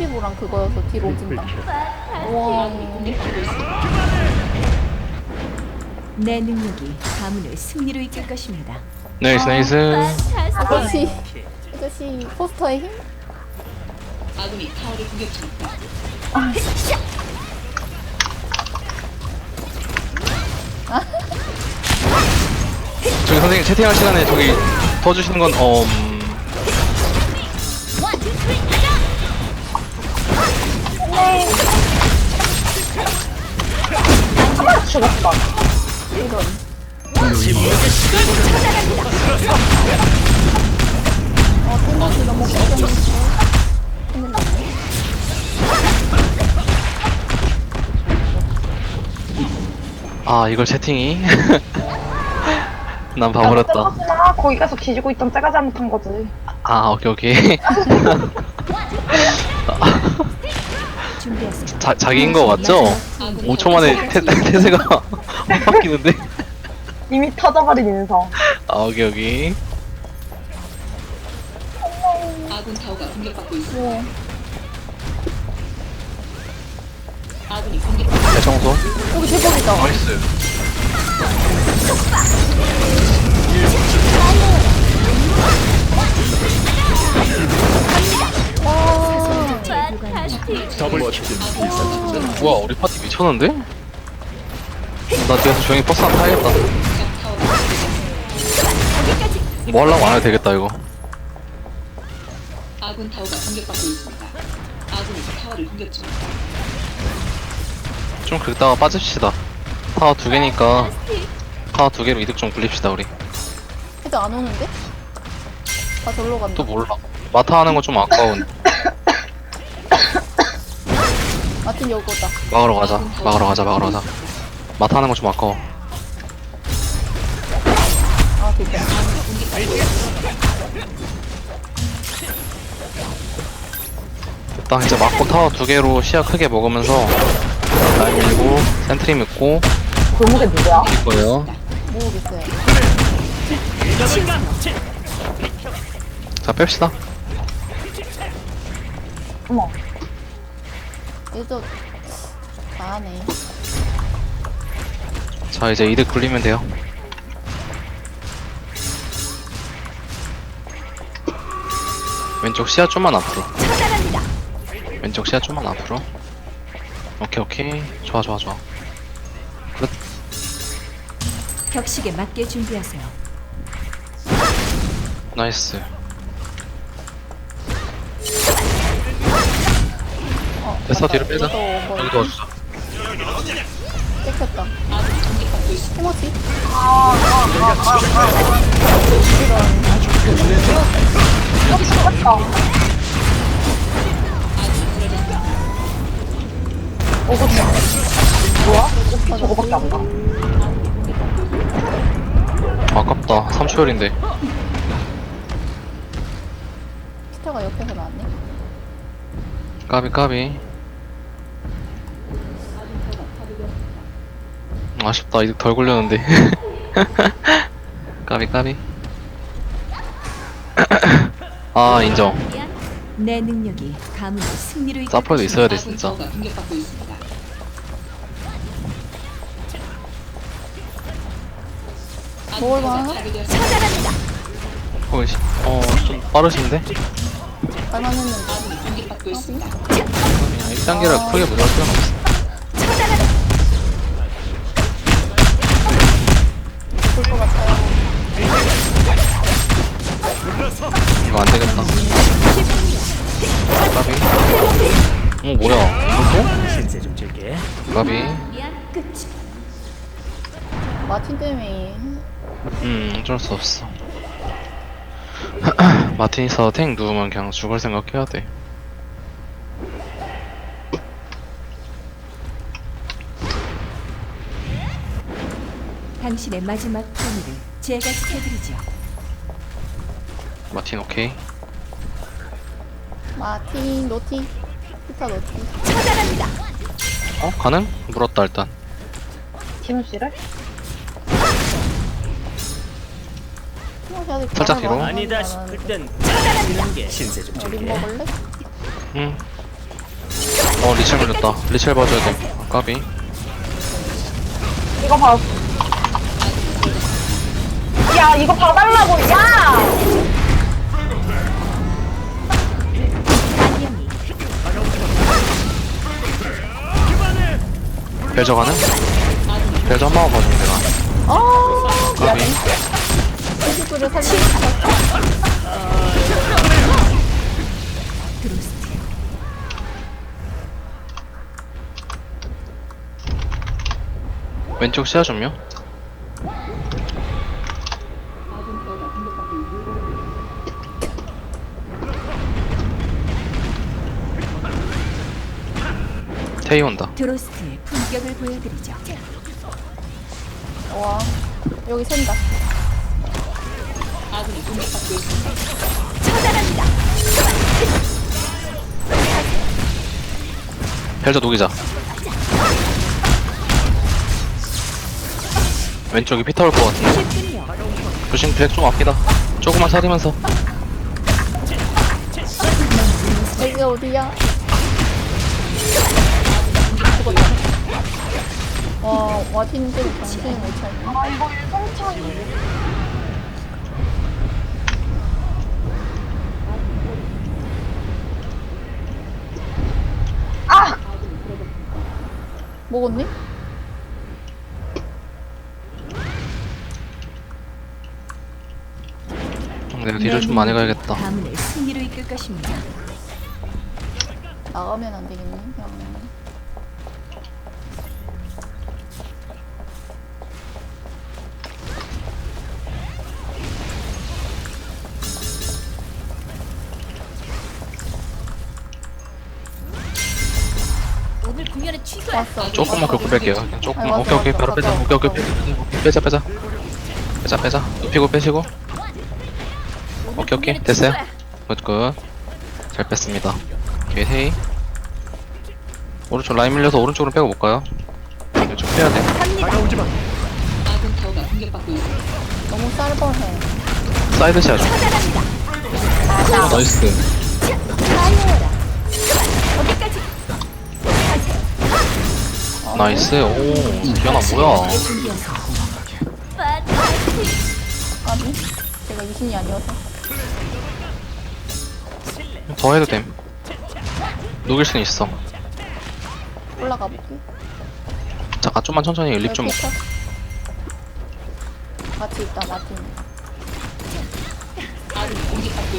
클리브랑 그거여서 뒤로 오진다. 와. 내 능력이 가문을 승리로 이끌 것입니다. 나이스 나이스 아저씨, 아저씨 포스터의 힘? 아군이 타워를 공격 중입니다. 저기 선생님 채팅할 시간에 저기 도와주시는 건 어... 음... 아 이걸 채팅이? 난 봐버렸다 아, 거기 가서 뒤지고 있던 째가 잘못한 거지. 아 오케이 오케이. 자, 자기인 거 맞죠? 5초 만에 태, 태세가 확 바뀌는데? 이미 터져버린 인성. 아 오케이 오케이 아군 타워가 공격받고 있습니다. 뭐, 아군이 공격 대청소 여기 대박이다. 나이스 우와 우리 파티 미쳤는데? 나 뒤에서 조용히 버스 한번 타야겠다 뭐 하려고 안 해도 되겠다 이거 아군 타워가 공격받고 있습니다. 아군이 타워를 공격 중입니다. 좀 긁다가 빠집시다 타워 두 개니까 타워 두 개로 이득 좀 굴립시다 우리 애들 안 오는데? 다 절로 간다. 또 몰라 마타 하는 거 좀 아까운 마틴 여고다. 막으러 가자 막으러 가자 막으러 가자 마타 하는 거 좀 아까워 아, 됐다. 일단 이제 막고 타워 두 개로 시야 크게 먹으면서 라인 밀고 센트리 믿고 골목에 누구야? 일 거예요 모르겠어요. 자 뺍시다 어머. 얘도 잘하네. 자 이제 이득 굴리면 돼요 왼쪽 시야 좀만 앞으로. 왼쪽 시야 좀만 앞으로. 오케이 오케이. 좋아 좋아 좋아. 끝. 격식에 맞게 준비하세요. 나이스. 어, 됐어. 뒤로 빼자. 얘도 뭐. 여기 도와주자 뺏겼다. 아군이 공 죽었다. 오고차. 뭐야? 저거밖에 안 나. 아깝다 3초열인데 피터가 옆에서 나왔네. 까비 까비 아쉽다 이득 덜 굴렸는데 까비 까비 아 인정 내 능력이 가문을 승리로 이끌 사퍼에도 있어야 돼 진짜 타워가 공격받고 있습니다. 아군 먹을 타워가 만하나? 파괴되었습니다. 어, 좀 빠르신데? 공격받고 있습니다. 그냥 1단계라 크게 무리할 필요는 없어 뭐야 신세 좀. 이거? 까비 끝이. 마틴 때문에. 음 어쩔 수 없어 마틴 있어서 탱 누우면 그냥 죽을 생각해야 돼 당신의 마지막 편의를 제가 지켜드리죠. 마틴 오케이 마틴, 노티. 피터 노티. 어? 가능? 물었다 일단 티노 씨를? 살짝 뒤로. 아니다 싶을 줄 땐. 죽는 게 신세 좀 어린 줄게. 먹을래? 응 어 리첼 물렸다 리첼 봐줘야 돼 아, 까비 이거 봐. 야, 이거 봐달라고, 야! 벨저 가는? 벨저 한 번만 봐주면 내가. 아, 까비. 친구를 살리고 드로스트 왼쪽 시야 좀요 테이 온다 드로스트의 품격을 보여드리죠. 와, 여기 샌다. 처단합니다. 벨저 녹이자 왼쪽이 피터 올것 같은데. 조심 백좀 아끼다 조금만 살리면서 여기 어디야? 죽었다. 와, 때도 정신이 못 차리네. 아, 이거 일성차이. 아! 먹었니? 내가 뒤를 좀 많이 가야겠다 가문을 승리로 이끌 것입니다. 나가면 안 되겠니? 그냥. 공연은 취소야. 왔어. 조금만 긁고 뺄게요. 그냥 조금 아니, 왔어, 오케이 오케이. 바로 빼자. 오케이 오케이. 빼자, 빼자. 빼자 빼자. 빼자 눕히고 빼시고. 오케이 오케이. 됐어요. 굿굿. 잘 뺐습니다. 오케이 헤이. 오른쪽 라인 밀려서 오른쪽으로 빼고 볼까요? 왼쪽 빼야 돼. 아군 타워가 공격받고 있습니다. 너무 쌀벌해. 사이드 샷. 아, 나이스 나이스 오 기현아 뭐야. 까비? 제가 유신이 아니어서. 더 해도 됨 녹일 순 있어 올라가 볼게. 잠깐 좀만 천천히 립좀 컷. 같이 있다, 있습니다.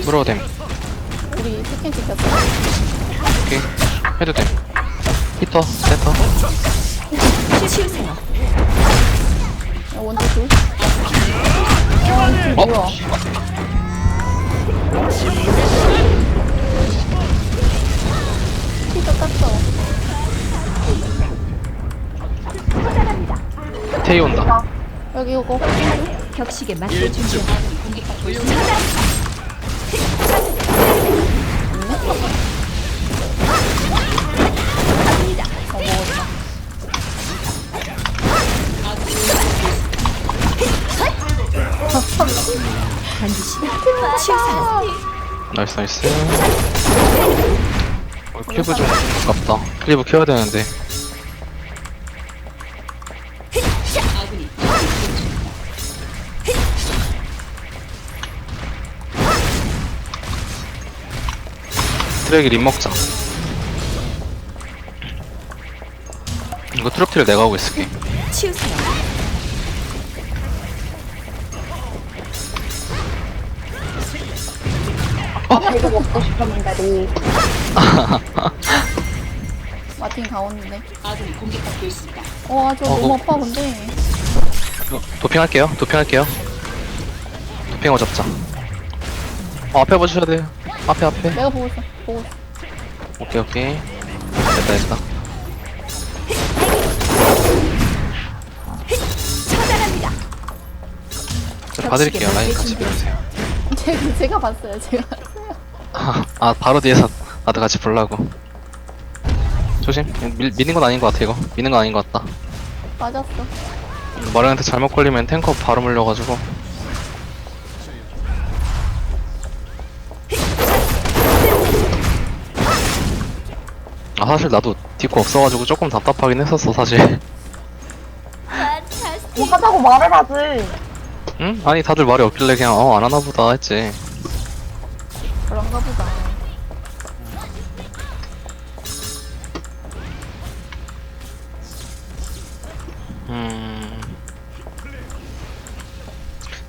물어도 됨 우리 치킨 시켰어. 오케이 해도 됨 히터 치우세요. 야, 원투 둘. 아, 어? 뭐야. 땄어. 테이 온다 여기 오고. 격식에 맞게 공격받고 있습니다. 나이스 나이스 어, 클리브 좀 아깝다 클리브 키워야 되는데. 트랙이 립 먹자 이거 트럭티를 내가 하고 있을게 치우세요. 이거 먹고 싶었는데, 리. 마틴 가운데. 아군이 공격받고 있습니다. 와, 저 어, 너무 그- 아파, 근데. 이거 도핑할게요 도핑할게요 도핑어 잡자 어 앞에 보셔야 돼요 앞에 앞에 내가 보고 있어. 보고 있어. 오케이 오케이 됐다 됐다 처단합니다. 제가 봐드릴게요 라인 같이 밀어주세요 제가, 제가 봤어요, 제가. 아, 아 바로 뒤에서 나도 같이 보려고. 조심. 밀, 미는 건 아닌 것 같아 이거. 미는 건 아닌 것 같다. 맞았어. 마련한테 잘못 걸리면 탱커 바로 물려가지고. 아 사실 나도 디코 없어가지고 조금 답답하긴 했었어 사실. 뭐 하자고 말을 하지. 응? 아니 다들 말이 없길래 그냥 어 안 하나 보다 했지 그런가 보다. 음...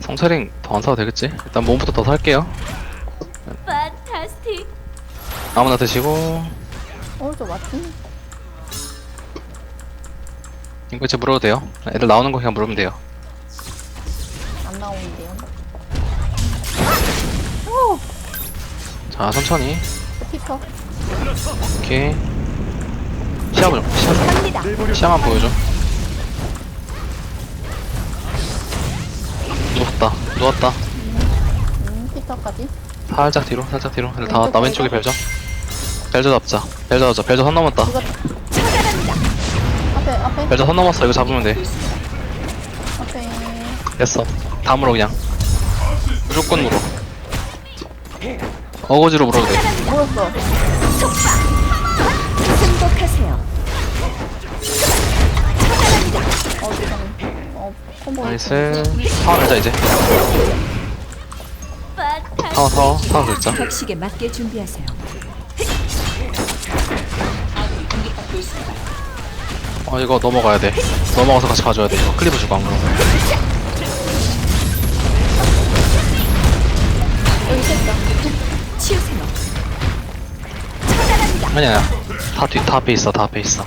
성차링 더 안 사도 되겠지? 일단 몸부터 더 살게요. 아무나 드시고 어, 저 맞지? 이거 이제 물어도 돼요 애들 나오는 거 그냥 물으면 돼요 자 천천히. 저 피터. 오케이. 시야, 갑니다. 시야만 보여줘. 누웠다 누웠다. 음, 피터까지. 살짝 뒤로 살짝 뒤로. 다 왔다 왼쪽에 벨저. 벨저 잡자. 벨저 잡자. 벨저 선 넘었다. 이거. 앞에, 앞에, 벨저 선 넘었어. 이거 잡으면 돼. 앞에. 됐어. 다 물어 그냥. 무조건 물어 어거지로 물어도 돼. 승복하세요. 어. 어, 콤보. 나이스 타워 내자 이제 타워 타워 타워 긁자 격식에 맞게 준비하세요. 어 이거 넘어가야 돼 넘어가서 같이 가져야 돼 이거 클리브 주고 안여 아니야 아니야 다 뒤 다 앞에 있어 다 앞에 있어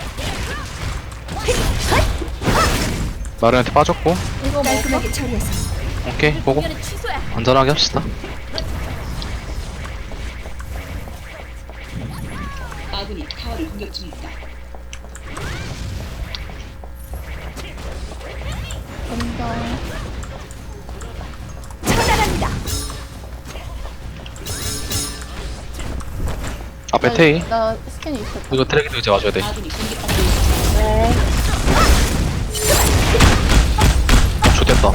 마루한테 빠졌고 이거 뭐, 깔끔하게 처리해서. 오케이 보고 안전하게 합시다 아군이 타워를 공격 중입니다. 처단합니다. 앞에 테이 나 스캔이 있었다. 이거 트랙도 이제 와줘야 돼. 네. 좋됐다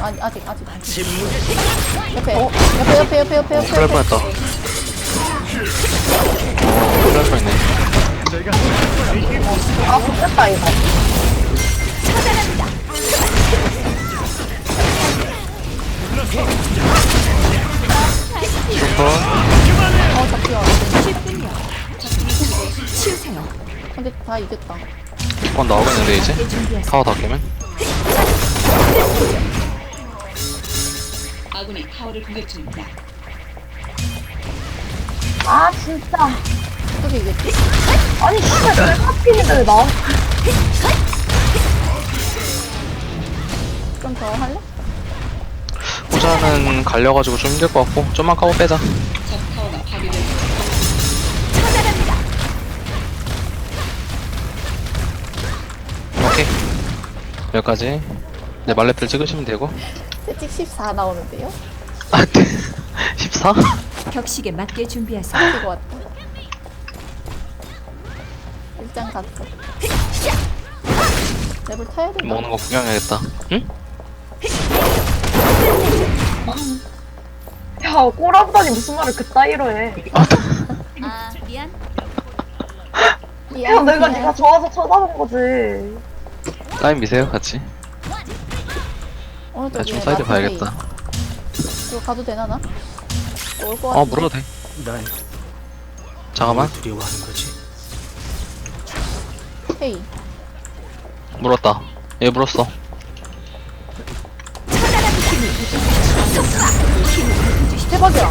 아니, 아직, 아직. 옆에, 어, 옆에, 옆에, 옆에, 옆에, 옆에. 그럴 뻔했다 어 그럴 뻔했네 아, 좋겠다, 이거. 슈퍼 근데 다 이겼다. 건 나오겠는데 이제. 타워 다 깨면 아군이 타워를 공격 중입니다. 아, 진짜. 어떻게 이겼지? 아니, 씨발, 왜 하필인데 왜 나? 좀 더 할래? 호자는 갈려가지고 좀 힘들 것 같고 좀만 까고 빼자 여기까지 네 말레트를 찍으시면 되고 채찍 14 나오는데요? 아 14? 격식에 맞게 준비하세요. 이거 왔다. 일장 갔어. 랩을 타야 되나? 먹는 거 구경해야겠다 응? 야, 꼬라보다니 무슨 말을 그따위로 해. 아, 미안. 야, 내가 네가 좋아서 쳐다본 거지. 라인 미세요 같이 대충 위에 사이드 봐야겠다. 이거 가도 되나 나? 올거 같아. 어 물어도 돼 난 잠깐만 뭘 두려워하는 거지? 헤이. 물었다 얘 물었어 대박이야.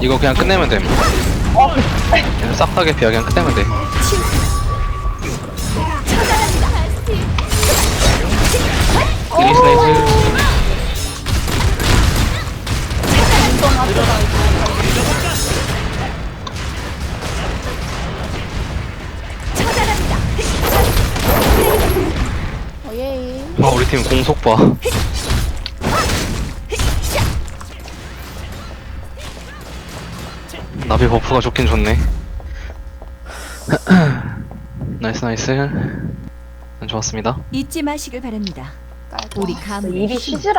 이거 그냥 끝내면 됨 싹다 개피야. 그냥 끝내면 돼. 나이스 나이스 어. 아 우리 팀 공속 봐 나비 버프가 좋긴 좋네. 나이스 나이스. 좋았습니다. 잊지 마시길 바랍니다. 우리 가문 입이 시지라